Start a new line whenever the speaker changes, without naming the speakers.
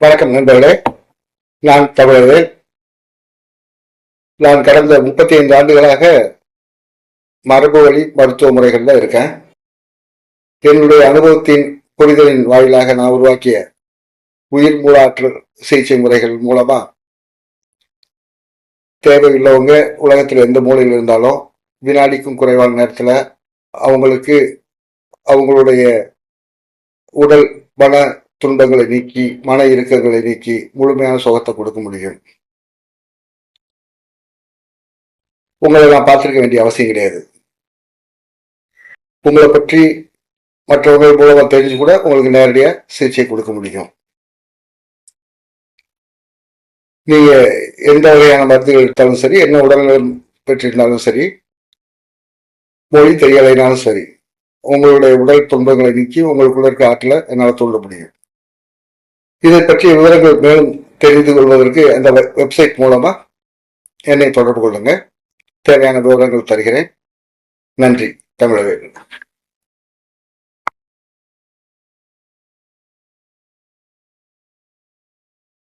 வணக்கம் நண்பர்களே. நான் தமிழர்கள் நான் கடந்த முப்பத்தி ஐந்து ஆண்டுகளாக மரபு வழி மருத்துவ முறைகளில் இருக்கேன். என்னுடைய அனுபவத்தின் புரிதலின் வாயிலாக நான் உருவாக்கிய உயிர் மூலாற்றல் சிகிச்சை முறைகள் மூலமா தேவையுள்ளவங்க உலகத்தில் எந்த மூலையில் இருந்தாலும் வினாடிக்கும் குறைவான நேரத்தில் அவங்களுக்கு அவங்களுடைய உடல் மன துன்பங்களை நீக்கி மன இறுக்கங்களை நீக்கி முழுமையான சுகத்தை கொடுக்க முடியும். உங்களை நான் பார்த்திருக்க வேண்டிய அவசியம் கிடையாது. உங்களை பற்றி மற்றவர்கள் மூலமா தெரிஞ்சு கூட உங்களுக்கு நேரடியாக சிகிச்சை கொடுக்க முடியும். நீங்க எந்த வகையான மருந்துகள் எடுத்தாலும் சரி என்ன உடல்நலம் பெற்றிருந்தாலும் சரி மொழி தெரியலைனாலும் சரி உங்களுடைய உடல் துன்பங்களை நீக்கி உங்களுக்குள்ள இருக்க ஆற்றலை என்னால் தூண்ட முடியும். இதை பற்றிய விவரங்கள் மேலும் தெரிந்து கொள்வதற்கு அந்த வெப்சைட் மூலமா என்னை தொடர்பு கொள்ளுங்க. தேவையான விவரங்கள் தருகிறேன். நன்றி. தமிழக